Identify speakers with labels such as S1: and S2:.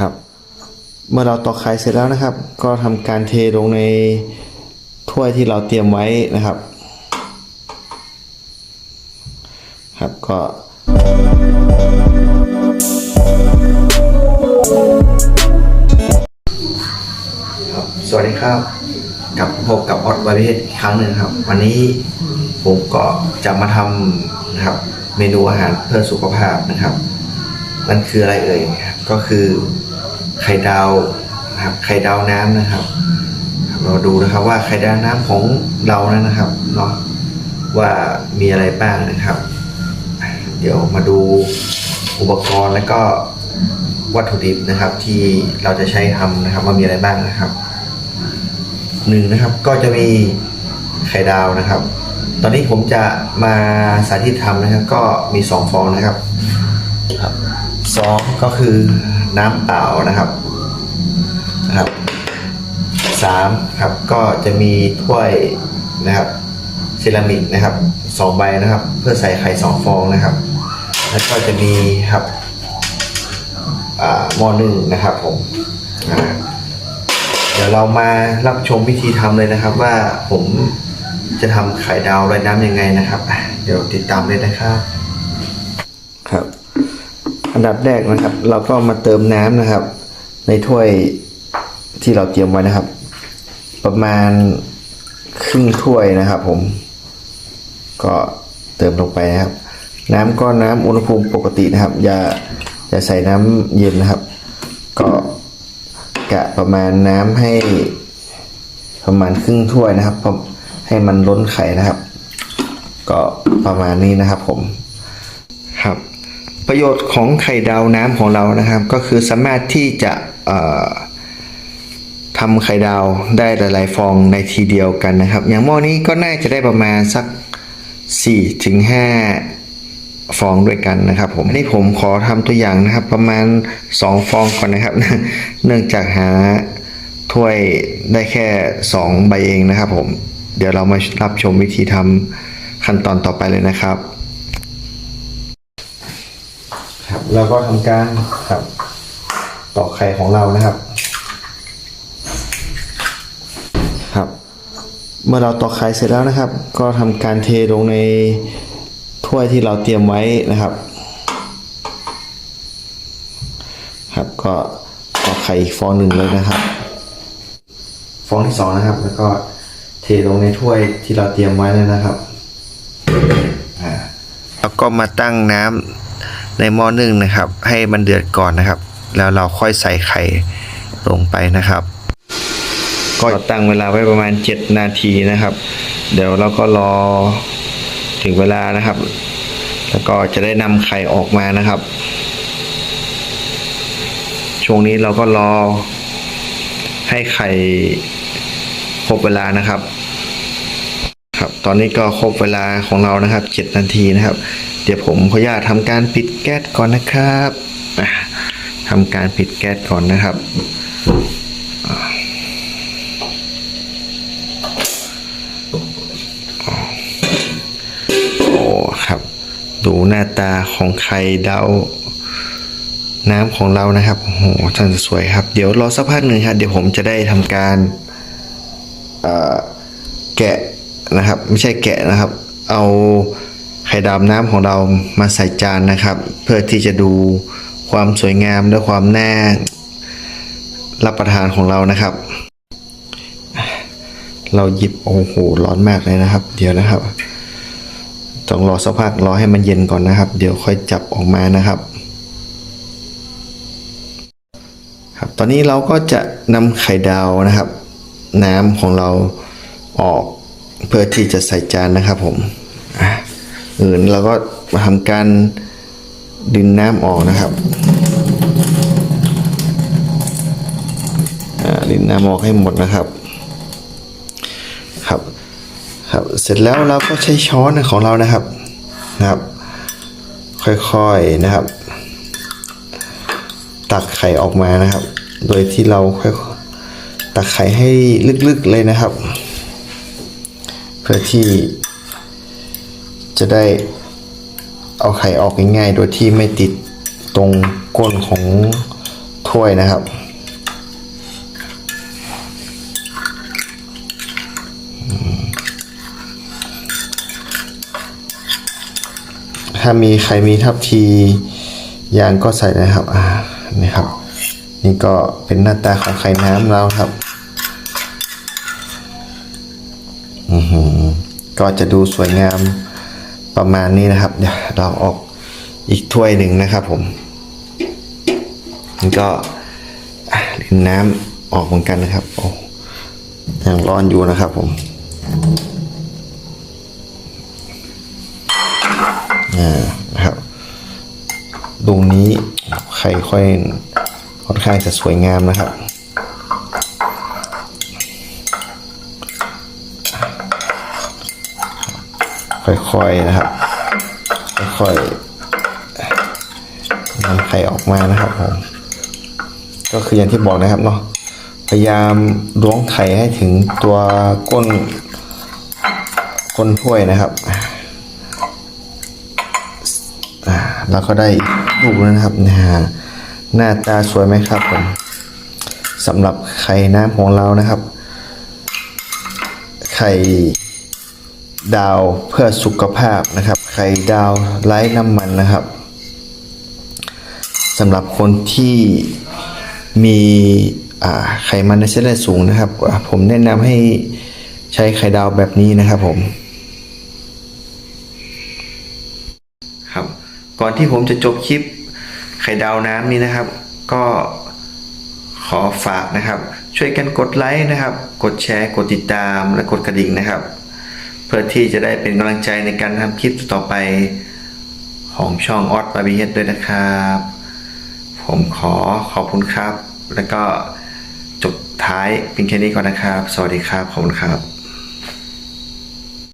S1: ครับ เมื่อเราตอกไข่เสร็จแล้วนะครับ ก็ทำการเทลงในถ้วยที่เราเตรียมไว้นะครับ ครับก็สวัสดีครับกลับพบกับออดไวเพชรอีกครั้งหนึ่งครับ วันนี้ผมก็จะมาทำนะครับ เมนูอาหารเพื่อสุขภาพนะครับ มันคืออะไรเอ่ยครับก็คือไข่ดาวนะครับไข่ดาวน้ำนะครับ เราดูนะครับว่าไข่ดาวน้ำของเรานั้นนะครับเนาะว่ามีอะไรบ้างนะครับ เดี๋ยวมาดูอุปกรณ์และก็วัตถุดิบนะครับ ที่เราจะใช้ทำนะครับ ว่ามีอะไรบ้างนะครับหนึ่งนะครับก็จะมีไข่ดาวนะครับ ตอนนี้ผมจะมาสาธิตทำนะครับ ก็มีสองฟองนะครับครับ สองก็คือน้ำเปล่านะครับนะครับสามครับก็จะมีถ้วยนะครับเซรามิกนะครับสองใบนะครับ เพื่อใส่ไข่สองฟองนะครับ แล้วก็จะมีครับอ่าหม้อนึ่งนะครับผมเดี๋ยวเรามารับชมวิธีทำเลยนะครับ ว่าผมจะทำไข่ดาวไร้น้ำยังไงนะครับ เดี๋ยวติดตามเลยนะครับ อันดับแรกนะครับ เราก็มาเติมน้ำนะครับ ในถ้วยที่เราเตรียมไว้นะครับ ประมาณครึ่งถ้วยนะครับ ผม ก็เติมลงไปนะครับ น้ำก็น้ำอุณหภูมิปกตินะครับ อย่าอย่าใส่น้ำเย็นนะครับ ก็กะประมาณน้ำให้ประมาณครึ่งถ้วยนะครับให้มันล้นไข่นะครับ ก็ประมาณนี้นะครับผม ประโยชน์ของไข่ดาวน้ำของเรานะครับ ก็คือสามารถที่จะทำไข่ดาวได้หลาย ๆ ฟองในทีเดียวกันนะครับ อย่างหม้อนี้ก็น่าจะได้ประมาณสัก4ถึง5ฟองด้วยกันนะครับ ผมอันนี้ผมขอทำตัวอย่างนะครับ ประมาณ 2 ฟองก่อนนะครับ เนื่องจากหาถ้วยได้แค่ 2 ใบเองนะครับ ผม เดี๋ยวเรามารับชมวิธีทำขั้นตอนต่อไปเลยนะครับ เราก็ทำการครับตอกไข่ของเรานะครับ ครับ เมื่อเราตอกไข่เสร็จแล้วนะครับ ก็ทำการเทลงในถ้วยที่เราเตรียมไว้นะครับ ครับก็ตอกไข่อีกฟองหนึ่งเลยนะครับ ฟองที่สองนะครับ แล้วก็เทลงในถ้วยที่เราเตรียมไว้เลยนะครับอ่าแล้วก็มาตั้งน้ำ ในหม้อนึ่งนะครับ ให้มันเดือดก่อนนะครับ แล้วเราค่อยใส่ไข่ลงไปนะครับ ก็ตั้งเวลาไว้ประมาณ 7 นาทีนะครับ เดี๋ยวเราก็รอถึงเวลานะครับ แล้วก็จะได้นำไข่ออกมานะครับ ช่วงนี้เราก็รอให้ไข่ครบเวลานะครับ ครับ ตอนนี้ก็ครบเวลาของเรานะครับ 7 นาทีนะครับ เดี๋ยวผมขออนุญาตทำการปิดแก๊สก่อนนะครับทำการปิดแก๊สก่อนนะครับ โอ้ครับ ดูหน้าตาของไข่ดาวน้ำของเรานะครับโอ้โหท่านสวยครับ เดี๋ยวรอสักพักหนึ่งครับ เดี๋ยวผมจะได้ทำการแกะนะครับ ไม่ใช่แกะนะครับ เอา ไข่ดาวน้ำของเรามาใส่จานนะครับ เพื่อที่จะดูความสวยงามและความน่ารับประทานของเรานะครับ เราหยิบโอ้โหร้อนมากเลยนะครับ เดี๋ยวนะครับต้องรอสักพักรอให้มันเย็นก่อนนะครับ เดี๋ยวค่อยจับออกมานะครับ ครับ ตอนนี้เราก็จะนำไข่ดาวนะครับ น้ำของเราออกเพื่อที่จะใส่จานนะครับผม อื่นเราก็มาทำการดึงน้ำออกนะครับดึงน้ำออกให้หมดนะครับครับครับ เสร็จแล้วเราก็ใช้ช้อนของเรานะครับนะครับ ค่อยๆนะครับ ตักไข่ออกมานะครับ โดยที่เราค่อยตักไข่ให้ลึกๆเลยนะครับ เพื่อที่ จะได้เอาไข่ออกง่ายๆ โดยที่ไม่ติดตรงก้นของถ้วยนะครับ ถ้ามีใครมีทับทียางก็ใส่นะครับอ่านี่ครับ นี่ก็เป็นหน้าตาของไข่น้ำเราครับอือหือก็จะดูสวยงาม ประมาณนี้นะครับ เดี๋ยวเราออกอีกถ้วยหนึ่งนะครับผมนี่ก็รินน้ำออกเหมือนกันนะครับ โอ้ยังร้อนอยู่นะครับผมอ่านะครับตรงนี้ไข่ค่อยค่อนข้างจะสวยงามนะครับ ค่อยๆนะครับ ค่อยๆนำไข่ออกมานะครับผมก็คืออย่างที่บอกนะครับเนาะพยายามล้วงไข่ให้ถึงตัวก้นก้นถ้วยนะครับอ่าแล้วก็ได้ลูกแล้วนะครับนะฮะหน้าตาสวยไหมครับผมสำหรับไข่น้ำของเรานะครับ ไข่ ดาวเพื่อสุขภาพนะครับ ไข่ดาวไร้น้ำมันนะครับสำหรับคนที่มีไขมันในเส้นเลือดสูงนะครับ ผมแนะนำให้ใช้ไข่ดาวแบบนี้นะครับผมครับก่อนที่ผมจะจบคลิปไข่ดาวน้ำนี้นะครับ ก็ขอฝากนะครับ ช่วยกันกดไลค์นะครับ กดแชร์ กดติดตามและกดกระดิ่งนะครับ เพื่อที่จะได้เป็นกำลังใจในการทำคลิปต่อไปของช่องออสบาร์บีเฮดด้วยนะครับ ผมขอขอบคุณครับ แล้วก็จบท้ายเป็นแค่นี้ก่อนนะครับ สวัสดีครับ ขอบคุณครับ